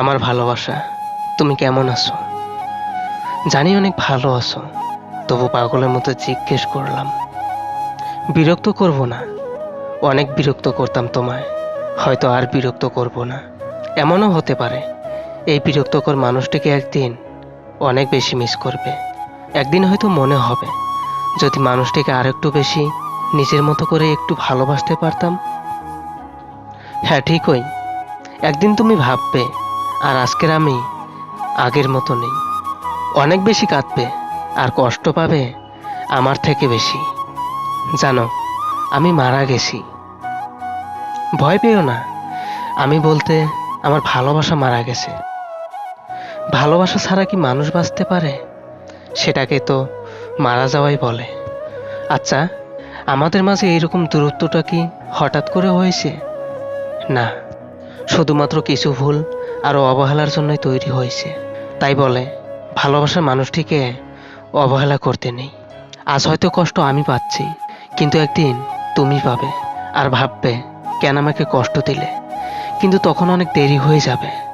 আমার ভালোবাসা, তুমি কেমন আছো? জানি অনেক ভালো আছো, তবু পাগলের মতো জিজ্ঞেস করলাম। বিরক্ত করব না, অনেক বিরক্ত করতাম তোমায়, হয়তো আর বিরক্ত করব না। এমনও হতে পারে, এই বিরক্তকর মানুষটিকে একদিন অনেক বেশি মিস করবে। একদিন হয়তো মনে হবে, যদি মানুষটিকে আরেকটু বেশি নিজের মতো করে একটু ভালোবাসতে পারতাম। হ্যাঁ ঠিকই। একদিন তুমি ভাববে আর আজকের আমি আগের মতো নেই। অনেক বেশি কাঁদবে আর কষ্ট পাবে আমার থেকে বেশি। জানো, আমি মারা গেছি। ভয় পেও না, আমি বলতে আমার ভালোবাসা মারা গেছে। ভালোবাসা ছাড়া কি মানুষ বাঁচতে পারে? সেটাকে তো মারা যাওয়াই বলে। আচ্ছা আমাদের মাঝে এইরকম দূরত্বটা কি হঠাৎ করে হয়েছে? না। শুধুমাত্র কিছু ভুল আর অবহেলার জন্যই তৈরি হয়েছে। তাই বলে, ভালোবাসার মানুষটিকে অবহেলা করতে নেই। আজ হয়তো কষ্ট আমি পাচ্ছি, কিন্তু একদিন তুমি পাবে আর ভাববে, কেন আমাকে কষ্ট দিলে? কিন্তু তখন অনেক দেরি হয়ে যাবে।